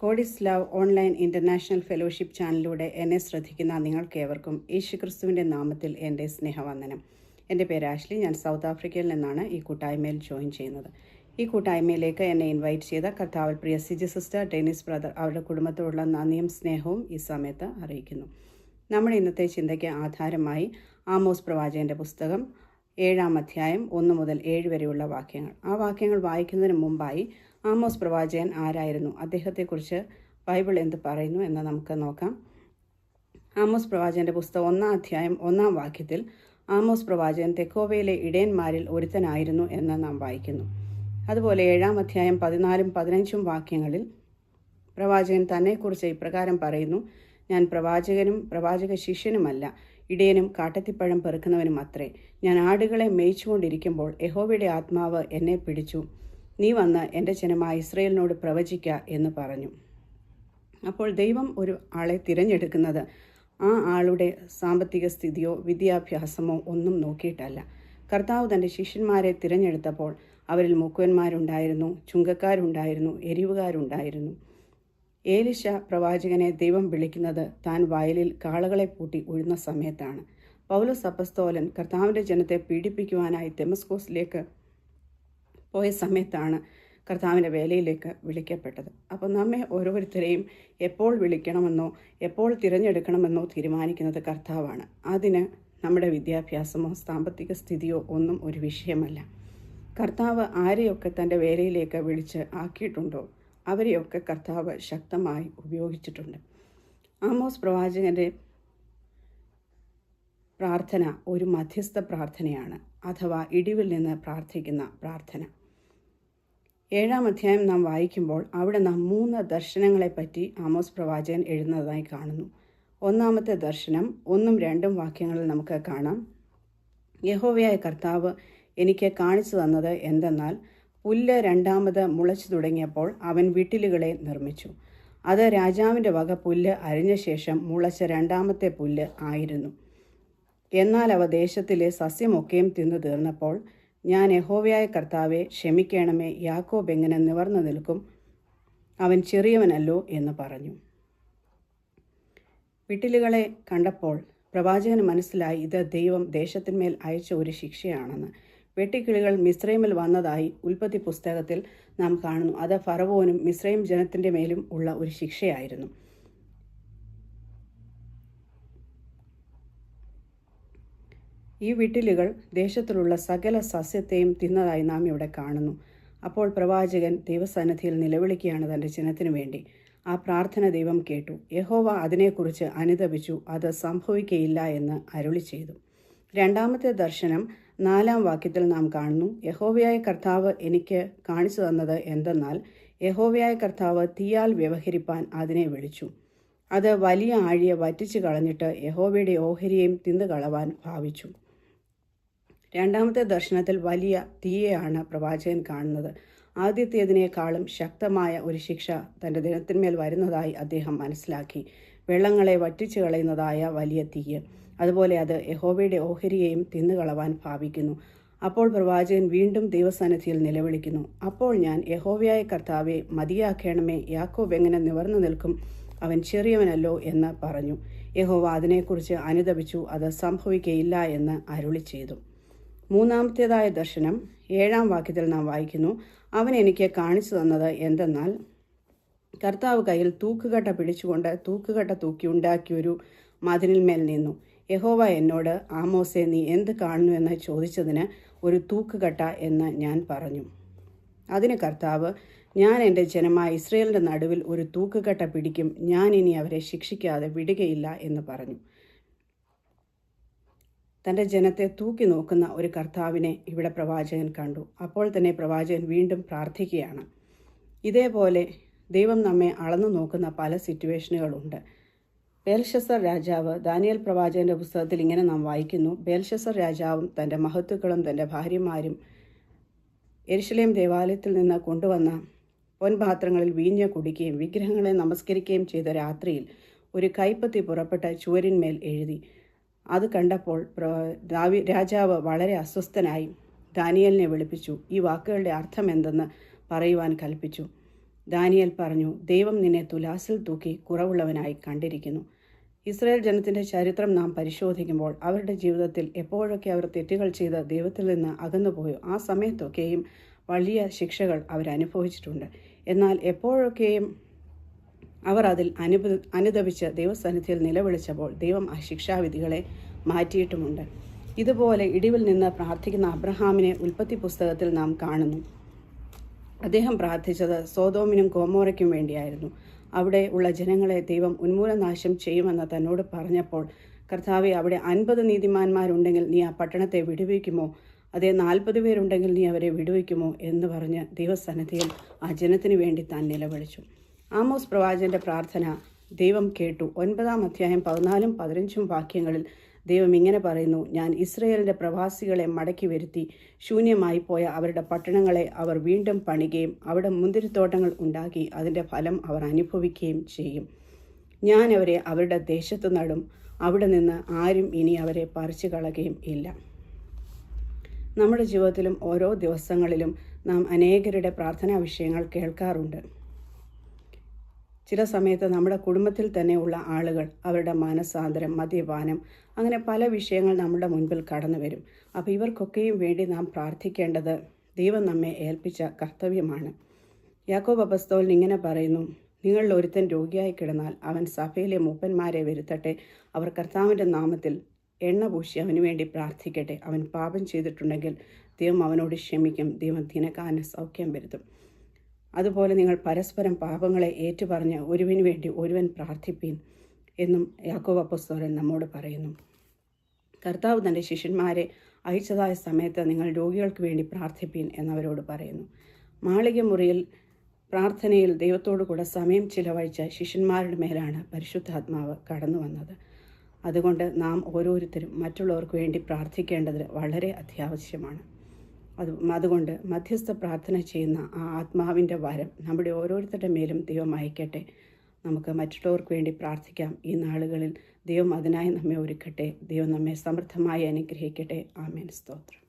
God's love online international fellowship ചാനലിലൂടെ എന്നെ ശ്രദ്ധിക്കുന്ന നിങ്ങൾക്കേവർക്കും യേശുക്രിസ്തുവിന്റെ നാമത്തിൽ എന്റെ സ്നേഹവന്ദനം. എന്റെ പേര് ആഷ്ലി. ഞാൻ സൗത്ത് ആഫ്രിക്കയിൽ നിന്നാണ് ഈ കൂട്ടായ്മയിൽ ജോയിൻ ചെയ്യുന്നത്. ഈ കൂട്ടായ്മയിലേക്ക് എന്നെ ഇൻവൈറ്റ് ചെയ്ത കർത്താവൽ പ്രിയ സിജി സിസ്റ്റർ ഡെനിസ് ബ്രദർ അവരുടെ കുടുംബത്തോടുള്ള നന്ദിയും സ്നേഹവും ഈ സമയത്ത് അറിയിക്കുന്നു. നമ്മുടെ ഇന്നത്തെ ചിന്തയ്ക്ക് ആധാരമായി ആമോസ് പ്രവാചകന്റെ പുസ്തകം ഏഴാം അധ്യായം ഒന്ന് മുതൽ ഏഴ് വരെയുള്ള വാക്യങ്ങൾ. ആ വാക്യങ്ങൾ വായിക്കുന്നതിന് മുമ്പായി ആമോസ് പ്രവാചകൻ ആരായിരുന്നു? അദ്ദേഹത്തെക്കുറിച്ച് ബൈബിൾ എന്ത് പറയുന്നു എന്ന് നമുക്ക് നോക്കാം. ആമോസ് പ്രവാചകന്റെ പുസ്തകം ഒന്നാം അധ്യായം ഒന്നാം വാക്യത്തിൽ ആമോസ് പ്രവാചകൻ തെക്കോവയിലെ ഇടയന്മാരിൽ ഒരുത്തനായിരുന്നു എന്ന് നാം വായിക്കുന്നു. അതുപോലെ ഏഴാം അധ്യായം പതിനാലും പതിനഞ്ചും വാക്യങ്ങളിൽ പ്രവാചകൻ തന്നെക്കുറിച്ച് ഇപ്രകാരം പറയുന്നു ഞാൻ പ്രവാചകനും പ്രവാചക ശിഷ്യനുമല്ല ഇടയനും കാട്ടത്തിപ്പഴം പെറുക്കുന്നവനും അത്രേ ഞാൻ ആടുകളെ മേയിച്ചുകൊണ്ടിരിക്കുമ്പോൾ യഹോവയുടെ ആത്മാവ് എന്നെ പിടിച്ചു. നീ വന്ന് എന്റെ ജനമായ ഇസ്രയേലിനോട് പ്രവചിക്ക എന്ന് പറഞ്ഞു. അപ്പോൾ ദൈവം ഒരു ആളെ തിരഞ്ഞെടുക്കുന്നത് ആ ആളുടെ സാമ്പത്തിക സ്ഥിതിയോ വിദ്യാഭ്യാസമോ ഒന്നും നോക്കിയിട്ടല്ല. കർത്താവ് തന്റെ ശിഷ്യന്മാരെ തിരഞ്ഞെടുത്തപ്പോൾ അവരിൽ മുക്കുവന്മാരുണ്ടായിരുന്നു ചുങ്കക്കാരുണ്ടായിരുന്നു എരിവുകാരുണ്ടായിരുന്നു. ഏലിശ പ്രവാചകനെ ദൈവം വിളിക്കുന്നത് താൻ വയലിൽ കാളകളെ പൂട്ടി ഉഴുന്ന സമയത്താണ്. പൗലോസ് അപ്പസ്തോലൻ കർത്താവിന്റെ ജനത്തെ പീഡിപ്പിക്കുവാനായി തെമസ്കോസിലേക്ക് പോയ സമയത്താണ് കർത്താവിന്റെ വേലയിലേക്ക് വിളിക്കപ്പെട്ടത്. അപ്പോൾ നമ്മെ ഓരോരുത്തരെയും എപ്പോൾ വിളിക്കണമെന്നോ എപ്പോൾ തിരഞ്ഞെടുക്കണമെന്നോ തീരുമാനിക്കുന്നത് കർത്താവാണ്. അതിന് നമ്മുടെ വിദ്യാഭ്യാസമോ സാമ്പത്തിക സ്ഥിതിയോ ഒന്നും ഒരു വിഷയമല്ല. കർത്താവ് ആരെയൊക്കെ തന്റെ വേലയിലേക്ക് വിളിച്ച് ആക്കിയിട്ടുണ്ടോ അവരെയൊക്കെ കർത്താവ് ശക്തമായി ഉപയോഗിച്ചിട്ടുണ്ട്. ആമോസ് പ്രവാചകന്റെ പ്രാർത്ഥന ഒരു മധ്യസ്ഥ പ്രാർത്ഥനയാണ് അഥവാ ഇടിവിൽ നിന്ന് പ്രാർത്ഥിക്കുന്ന പ്രാർത്ഥന. ഏഴാം അധ്യായം നാം വായിക്കുമ്പോൾ അവിടെ നാം മൂന്ന് ദർശനങ്ങളെപ്പറ്റി ആമോസ് പ്രവാചകൻ എഴുതുന്നതായി കാണുന്നു. ഒന്നാമത്തെ ദർശനം ഒന്നും രണ്ടും വാക്യങ്ങളിൽ നമുക്ക് കാണാം. യഹോവയായ കർത്താവ് എനിക്ക് കാണിച്ചു തന്നത് എന്തെന്നാൽ പുല്ല് രണ്ടാമത് മുളച്ചു തുടങ്ങിയപ്പോൾ അവൻ വിട്ടിലുകളെ നിർമ്മിച്ചു. അത് രാജാവിന്റെ വക പുല്ല് അരിഞ്ഞ ശേഷം മുളച്ച രണ്ടാമത്തെ പുല്ല് ആയിരുന്നു. എന്നാൽ അവ ദേശത്തിലെ സസ്യമൊക്കെയും തിന്നു തീർന്നപ്പോൾ ഞാൻ യഹോവയായ കർത്താവെ ക്ഷമിക്കണമേ യാക്കോബ് എങ്ങനെ നിവർന്നു നിൽക്കും? അവൻ ചെറിയവനല്ലോ എന്ന് പറഞ്ഞു. വിട്ടിലുകളെ കണ്ടപ്പോൾ പ്രവാചകന് മനസ്സിലായി ഇത് ദൈവം ദേശത്തിന്മേൽ അയച്ച ഒരു ശിക്ഷയാണെന്ന്. വെട്ടിക്കിളികൾ മിശ്രൈമിൽ വന്നതായി ഉൽപ്പത്തി പുസ്തകത്തിൽ നാം കാണുന്നു. അത് ഫറവോനും മിശ്രൈം ജനത്തിന്റെ മേലും ഉള്ള ഒരു ശിക്ഷയായിരുന്നു. ഈ വിട്ടിലുകൾ ദേശത്തിലുള്ള സകല സസ്യത്തെയും തിന്നതായി നാം ഇവിടെ കാണുന്നു. അപ്പോൾ പ്രവാചകൻ ദൈവസന്നിധിയിൽ നിലവിളിക്കുകയാണ് തന്റെ ജനത്തിനു വേണ്ടി. ആ പ്രാർത്ഥന ദൈവം കേട്ടു. യഹോവ അതിനെക്കുറിച്ച് അനുതപിച്ചു. അത് സംഭവിക്കയില്ല എന്ന് അരുളി ചെയ്തു. രണ്ടാമത്തെ ദർശനം നാലാം വാക്യത്തിൽ നാം കാണുന്നു. യഹോവയായ കർത്താവ് എനിക്ക് കാണിച്ചു തന്നത് എന്തെന്നാൽ യഹോവയായ കർത്താവ് തീയാൽ വ്യവഹരിപ്പാൻ അതിനെ വിളിച്ചു. അത് വലിയ ആഴിയെ വറ്റിച്ചു കളഞ്ഞിട്ട് യഹോവയുടെ ഓഹരിയെയും തിന്നു കളവാൻ ഭാവിച്ചു. രണ്ടാമത്തെ ദർശനത്തിൽ വലിയ തീയെയാണ് പ്രവാചകൻ കാണുന്നത്. ആദ്യത്തേതിനേക്കാളും ശക്തമായ ഒരു ശിക്ഷ തന്റെ ദിനത്തിന്മേൽ വരുന്നതായി അദ്ദേഹം മനസ്സിലാക്കി. വെള്ളങ്ങളെ വറ്റിച്ചു കളയുന്നതായ വലിയ തീയ്. അതുപോലെ അത് യഹോവയുടെ ഓഹരിയെയും തിന്നുകളവാൻ ഭാവിക്കുന്നു. അപ്പോൾ പ്രവാചകൻ വീണ്ടും ദൈവസന്നിധിയിൽ നിലവിളിക്കുന്നു. അപ്പോൾ ഞാൻ യഹോവയായ കർത്താവെ മതിയാക്കേണമേ യാക്കോബ് എങ്ങനെ നിവർന്നു നിൽക്കും? അവൻ ചെറിയവനല്ലോ എന്ന് പറഞ്ഞു. യഹോവ അതിനെക്കുറിച്ച് അനുദപിച്ചു അത് സംഭവിക്കയില്ല എന്ന് അരുളി ചെയ്തു. മൂന്നാമത്തേതായ ദർശനം ഏഴാം വാക്യത്തിൽ നാം വായിക്കുന്നു. അവൻ എനിക്ക് കാണിച്ചു തന്നത് എന്തെന്നാൽ കർത്താവ് കയ്യിൽ തൂക്കുകട്ട പിടിച്ചുകൊണ്ട് തൂക്കുകട്ട തൂക്കി ഉണ്ടാക്കിയൊരു മതിലിന്മേൽ നിന്നു. യഹോവ എന്നോട് ആമോസെ നീ എന്ത് കാണുന്നു? എന്ന് ചോദിച്ചതിന് ഒരു തൂക്കുകട്ട എന്ന് ഞാൻ പറഞ്ഞു. അതിന് കർത്താവ് ഞാൻ എന്റെ ജനമായ ഇസ്രയേലിന്റെ നടുവിൽ ഒരു തൂക്കുകട്ട പിടിക്കും. ഞാൻ ഇനി അവരെ ശിക്ഷിക്കാതെ വിടുകയില്ല എന്ന് പറഞ്ഞു. തന്റെ ജനത്തെ തൂക്കി നോക്കുന്ന ഒരു കർത്താവിനെ ഇവിടെ പ്രവാചകൻ കണ്ടു. അപ്പോൾ തന്നെ പ്രവാചകൻ വീണ്ടും പ്രാർത്ഥിക്കുകയാണ്. ഇതേപോലെ ദൈവം നമ്മെ അളന്നു നോക്കുന്ന പല സിറ്റുവേഷനുകളുണ്ട്. ബേൽഷസർ രാജാവ് ദാനിയൽ പ്രവാചകന്റെ പുസ്തകത്തിൽ ഇങ്ങനെ നാം വായിക്കുന്നു. ബേൽഷസർ രാജാവും തന്റെ മഹത്തുക്കളും തന്റെ ഭാര്യമാരും എരിശിലേം ദേവാലയത്തിൽ നിന്ന് കൊണ്ടുവന്ന പൊൻപാത്രങ്ങളിൽ വീഞ്ഞ് കുടിക്കുകയും വിഗ്രഹങ്ങളെ നമസ്കരിക്കുകയും ചെയ്ത രാത്രിയിൽ ഒരു കൈപ്പത്തി പുറപ്പെട്ട ചുവരിന്മേൽ എഴുതി. അത് കണ്ടപ്പോൾ രാജാവ് വളരെ അസ്വസ്ഥനായി ദാനിയലിനെ വിളിപ്പിച്ചു. ഈ വാക്കുകളുടെ അർത്ഥം എന്തെന്ന് പറയുവാൻ കൽപ്പിച്ചു. ദാനിയൽ പറഞ്ഞു ദൈവം നിന്നെ തുലാസിൽ തൂക്കി കുറവുള്ളവനായി കണ്ടിരിക്കുന്നു. ഇസ്രായേൽ ജനത്തിന്റെ ചരിത്രം നാം പരിശോധിക്കുമ്പോൾ അവരുടെ ജീവിതത്തിൽ എപ്പോഴൊക്കെ അവർ തെറ്റുകൾ ചെയ്ത് ദൈവത്തിൽ നിന്ന് അകന്നുപോയോ ആ സമയത്തൊക്കെയും വലിയ ശിക്ഷകൾ അവരനുഭവിച്ചിട്ടുണ്ട്. എന്നാൽ എപ്പോഴൊക്കെയും അവർ അതിൽ അനുപ അനുദപിച്ച് ദൈവസന്നിധിയിൽ നിലവിളിച്ചപ്പോൾ ദൈവം ആ ശിക്ഷാവിധികളെ മാറ്റിയിട്ടുമുണ്ട്. ഇതുപോലെ ഇടിവിൽ നിന്ന് പ്രാർത്ഥിക്കുന്ന അബ്രഹാമിനെ ഉൽപ്പത്തി പുസ്തകത്തിൽ നാം കാണുന്നു. അദ്ദേഹം പ്രാർത്ഥിച്ചത് സോതോമിനും കോമോറയ്ക്കും വേണ്ടിയായിരുന്നു. അവിടെ ഉള്ള ജനങ്ങളെ ദൈവം ഉന്മൂലനാശം ചെയ്യുമെന്ന് തന്നോട് പറഞ്ഞപ്പോൾ കർത്താവെ അവിടെ അൻപത് നീതിമാന്മാരുണ്ടെങ്കിൽ നീ ആ പട്ടണത്തെ വിടുവിക്കുമോ? അതേ നാൽപ്പത് പേരുണ്ടെങ്കിൽ നീ അവരെ വിടുവിക്കുമോ? എന്ന് പറഞ്ഞ് ദൈവസന്നിധിയിൽ ആ ജനത്തിനു വേണ്ടി താൻ നിലവിളിച്ചു. ആമോസ് പ്രവാചകന്റെ പ്രാർത്ഥന ദൈവം കേട്ടു. ഒൻപതാം അധ്യായം പതിനാലും പതിനഞ്ചും വാക്യങ്ങളിൽ ദൈവം ഇങ്ങനെ പറയുന്നു ഞാൻ ഇസ്രയേലിന്റെ പ്രവാസികളെ മടക്കി വരുത്തി. ശൂന്യമായി പോയ അവരുടെ പട്ടണങ്ങളെ അവർ വീണ്ടും പണികയും അവിടെ മുന്തിരിത്തോട്ടങ്ങൾ ഉണ്ടാക്കി. അതിന്റെ ഫലം അവർ അനുഭവിക്കുകയും ചെയ്യും. ഞാൻ അവരെ അവരുടെ ദേശത്ത് നടും. അവിടെ നിന്ന് ആരും ഇനി അവരെ പറിച്ചു കളയുകയും ഇല്ല. നമ്മുടെ ജീവിതത്തിലും ഓരോ ദിവസങ്ങളിലും നാം അനേകരുടെ പ്രാർത്ഥനാ വിഷയങ്ങൾ കേൾക്കാറുണ്ട്. ചില സമയത്ത് നമ്മുടെ കുടുംബത്തിൽ തന്നെയുള്ള ആളുകൾ അവരുടെ മാനസാന്തരം മദ്യപാനം അങ്ങനെ പല വിഷയങ്ങൾ നമ്മുടെ മുൻപിൽ കടന്നു വരും അപ്പോൾ ഇവർക്കൊക്കെയും വേണ്ടി നാം പ്രാർത്ഥിക്കേണ്ടത് ദൈവം നമ്മെ ഏൽപ്പിച്ച കർത്തവ്യമാണ്. യാക്കോബ് അപസ്തോൽ ഇങ്ങനെ പറയുന്നു നിങ്ങളിൽ ഒരുത്തൻ രോഗിയായി കിടന്നാൽ അവൻ സഭയിലെ മൂപ്പന്മാരെ വരുത്തട്ടെ. അവർ കർത്താവിന്റെ നാമത്തിൽ എണ്ണ പൂശി അവന് വേണ്ടി പ്രാർത്ഥിക്കട്ടെ. അവൻ പാപം ചെയ്തിട്ടുണ്ടെങ്കിൽ ദൈവം അവനോട് ക്ഷമിക്കും. ദൈവം ദിനകാന സൗഖ്യം വരുത്തും. അതുപോലെ നിങ്ങൾ പരസ്പരം പാപങ്ങളെ ഏറ്റുപറഞ്ഞ് ഒരുവിന് വേണ്ടി ഒരുവൻ പ്രാർത്ഥിപ്പീൻ എന്നും യാക്കോബ് പുസ്തകൻ നമ്മോട് പറയുന്നു. കർത്താവ് തന്റെ ശിഷ്യന്മാരെ അയച്ചതായ സമയത്ത് നിങ്ങൾ രോഗികൾക്ക് വേണ്ടി പ്രാർത്ഥിപ്പീൻ എന്നവരോട് പറയുന്നു. മാളിക മുറിയിൽ പ്രാർത്ഥനയിൽ ദൈവത്തോടു കൂടെ സമയം ചിലവഴിച്ച ശിഷ്യന്മാരുടെ മേലാണ് പരിശുദ്ധാത്മാവ് കടന്നു വന്നത്. അതുകൊണ്ട് നാം ഓരോരുത്തരും മറ്റുള്ളവർക്ക് വേണ്ടി പ്രാർത്ഥിക്കേണ്ടത് വളരെ അത്യാവശ്യമാണ്. അത് അതുകൊണ്ട് മധ്യസ്ഥ പ്രാർത്ഥന ചെയ്യുന്ന ആ ആത്മാവിന്റെ വരം നമ്മുടെ ഓരോരുത്തരുടെ മേലും ദൈവം അയക്കട്ടെ. നമുക്ക് മറ്റുള്ളവർക്ക് വേണ്ടി പ്രാർത്ഥിക്കാം. ഈ നാളുകളിൽ ദൈവം അതിനായി നമ്മെ ഒരുക്കട്ടെ. ദൈവം നമ്മെ സമൃദ്ധമായി അനുഗ്രഹിക്കട്ടെ. ആമേൻ. സ്തോത്രം.